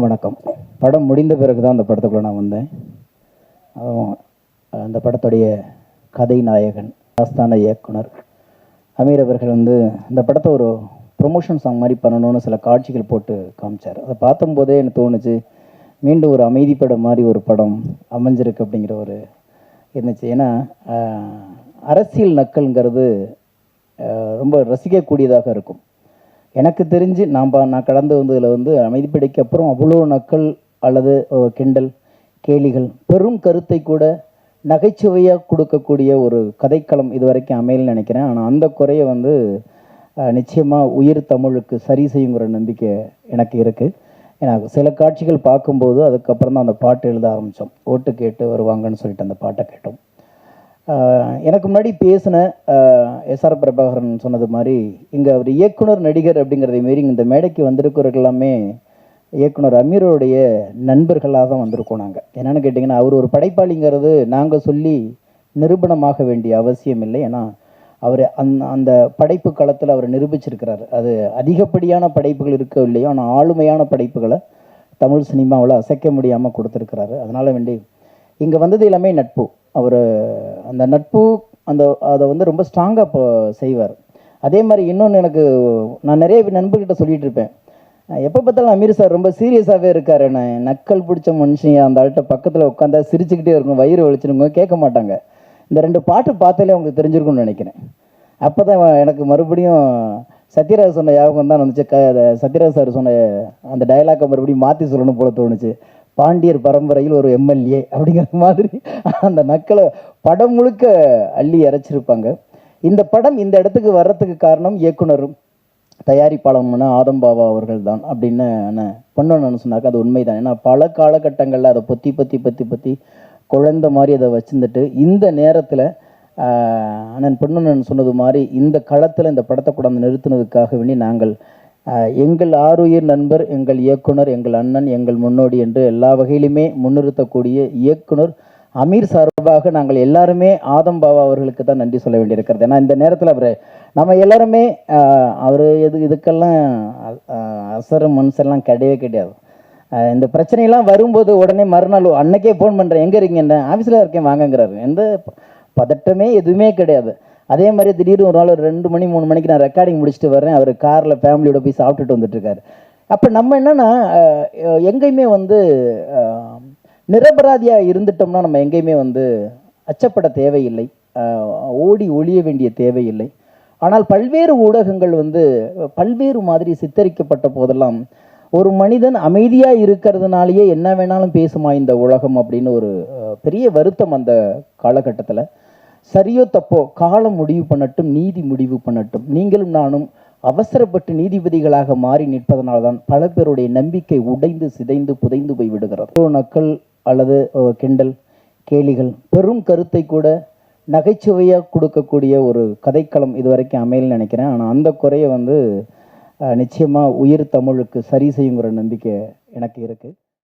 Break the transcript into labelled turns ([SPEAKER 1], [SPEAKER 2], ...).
[SPEAKER 1] வணக்கம். படம் முடிந்த பிறகு தான் அந்த படத்துக்குள்ளே நான் வந்தேன். அதுவும் அந்த படத்துடைய கதை நாயகன் ஆஸ்தான இயக்குனர். அமீர் அவர்கள் வந்து இந்த படத்தை ஒரு ப்ரொமோஷன் சாங் மாதிரி பண்ணணும்னு சில காட்சிகள் போட்டு காமிச்சார். அதை பார்த்தும்போதே எனக்கு தோணுச்சு மீண்டும் ஒரு அமைதி படம் மாதிரி ஒரு படம் அமைஞ்சிருக்கு அப்படிங்கிற ஒரு இருந்துச்சு. ஏன்னா அரசியல் நக்கல்ங்கிறது ரொம்ப ரசிக்கக்கூடியதாக இருக்கும். எனக்கு தெரிஞ்சு நாம் நான் கடந்து வந்ததில் வந்து அமைதிப்படைக்கு அப்புறம் அவ்வளோ நக்கல் அல்லது கிண்டல் கேலிகள் பெரும் கருத்தை கூட நகைச்சுவையாக கொடுக்கக்கூடிய ஒரு கதைக்களம் இது வரைக்கும் அமையலன்னு நினைக்கிறேன். ஆனால் அந்த குறையை வந்து நிச்சயமாக உயிர் தமிழுக்கு சரி செய்யுங்கிற நம்பிக்கை எனக்கு இருக்குது ஏன்னா சில காட்சிகள் பார்க்கும்போது அதுக்கப்புறம் தான் அந்த பாட்டு எழுத ஆரம்பித்தோம் ஓட்டு கேட்டு வருவாங்கன்னு சொல்லிட்டு அந்த பாட்டை கேட்டோம். எனக்கு முன்னாடி பேசின எஸ்ஆர் பிரபாகரன் சொன்னது மாதிரி இங்கே அவர் இயக்குனர் நடிகர் அப்படிங்கிறதை மாரி இந்த மேடைக்கு வந்திருக்கிறவர்கள் எல்லாமே இயக்குனர் அமீரோடைய நண்பர்களாக தான் வந்திருக்கோம் நாங்கள் என்னென்னு கேட்டிங்கன்னா அவர் ஒரு படைப்பாளிங்கிறது நாங்கள் சொல்லி நிரூபணமாக வேண்டிய அவசியம் இல்லை. ஏன்னா அவர் அந் அந்த படைப்பு களத்தில் அவர் நிரூபிச்சிருக்கிறார். அது அதிகப்படியான படைப்புகள் இருக்க இல்லையோ ஆனால் ஆளுமையான படைப்புகளை தமிழ் சினிமாவில் அசைக்க முடியாமல் கொடுத்துருக்கிறாரு. அதனால் வேண்டி இங்கே வந்தது எல்லாமே நட்பு. அவர் அந்த நட்பு அந்த அதை வந்து ரொம்ப ஸ்ட்ராங்காக இப்போ செய்வார். அதே மாதிரி இன்னொன்று எனக்கு நான் நிறைய நண்பர்கிட்ட சொல்லிட்டு இருப்பேன். எப்போ பார்த்தாலும் அமீர் சார் ரொம்ப சீரியஸாகவே இருக்கார். நான் நக்கல் பிடிச்ச மனுஷன் அந்த ஆள்கிட்ட பக்கத்தில் உட்காந்தா சிரிச்சுக்கிட்டே இருக்கும் வயிறு வலிச்சிருங்க கேட்க மாட்டாங்க. இந்த ரெண்டு பாட்டு பார்த்தாலே உங்களுக்கு தெரிஞ்சிருக்கும்னு நினைக்கிறேன். அப்போ தான் எனக்கு மறுபடியும் சத்யராஜ் சொன்ன யாபகம் தான் வந்துச்சு. க சத்யராஜ் சார் சொன்ன அந்த டைலாக்கை மறுபடியும் மாற்றி சொல்லணும் போல தோணுச்சு. பாண்டியர் பரம்பரையில் ஒரு எம்எல்ஏ அப்படிங்கிற மாதிரி அந்த நக்களை படம் முழுக்க அள்ளி இறைச்சிருப்பாங்க இந்த படம் இந்த இடத்துக்கு வர்றதுக்கு காரணம் இயக்குனரும் தயாரிப்பாளர்னு ஆதம் பாபா அவர்கள் தான் அப்படின்னு நான் சொன்னாக்க அது உண்மைதான். ஏன்னா பல காலகட்டங்களில் அதை பொத்தி பொத்தி பற்றி பற்றி குழந்த மாதிரி அதை வச்சுருந்துட்டு இந்த நேரத்தில் அண்ணன் பொன்னண்ணன் சொன்னது மாதிரி இந்த களத்தில் இந்த படத்தை கொண்டாந்து நிறுத்தினதுக்காக வேண்டி நாங்கள் எங்கள் ஆருயிர் நண்பர் எங்கள் இயக்குனர் எங்கள் அண்ணன் எங்கள் முன்னோடி என்று எல்லா வகையிலுமே முன்னிறுத்தக்கூடிய இயக்குனர் அமீர் சார்பாக நாங்கள் எல்லாருமே ஆதம் பாபா அவர்களுக்கு தான் நன்றி சொல்ல வேண்டியிருக்கிறது. ஏன்னா இந்த நேரத்தில் அவர் நம்ம எல்லாருமே அவர் எது இதுக்கெல்லாம் ஆஹ், மனுஷெல்லாம் கிடையவே கிடையாது. இந்த பிரச்சனையெல்லாம் வரும்போது உடனே மறுநாள் அன்னைக்கே ஃபோன் பண்ணுறேன் எங்கே இருக்கீங்க? ஆஃபீஸில் இருக்கேன் வாங்கங்கிறாரு. எந்த பதட்டமே எதுவுமே கிடையாது. அதே மாதிரி திடீர்னு ஒரு நாள் ஒரு ரெண்டு மணி மூணு மணிக்கு நான் ரெக்கார்டிங் முடிச்சுட்டு வரேன் அவர் காரில் ஃபேமிலியோட போய் சாப்பிட்டுட்டு வந்துட்டுருக்காரு. அப்போ நம்ம என்னன்னா எங்கேயுமே வந்து நிரபராதியாக இருந்துட்டோம்னா நம்ம எங்கேயுமே வந்து அச்சப்பட தேவையில்லை. ஓடி ஒளிய வேண்டிய தேவையில்லை. ஆனால் பல்வேறு ஊடகங்கள் வந்து பல்வேறு மாதிரி சித்தரிக்கப்பட்ட போதெல்லாம் ஒரு மனிதன் அமைதியாக இருக்கிறதுனாலேயே என்ன வேணாலும் பேசுமா இந்த உலகம் அப்படின்னு ஒரு பெரிய வருத்தம் அந்த காலகட்டத்தில். சரியோ தப்போ காலம் முடிவு பண்ணட்டும் நீதி முடிவு பண்ணட்டும். நீங்களும் நானும் அவசரப்பட்டு நீதிபதிகளாக மாறி நிற்பதனால்தான் பல பேருடைய நம்பிக்கை உடைந்து சிதைந்து புதைந்து போய் விடுகிறது. ஒரு நக்கல் அல்லது கிண்டல் கேலிகள் பெரும் கருத்தை கூட நகைச்சுவையாக கொடுக்கக்கூடிய ஒரு கதைக்களம் இது வரைக்கும் அமையலன்னு நினைக்கிறேன். ஆனால் அந்த குறையை வந்து நிச்சயமாக உயிர் தமிழுக்கு சரி செய்யுங்கிற நம்பிக்கை எனக்கு இருக்குது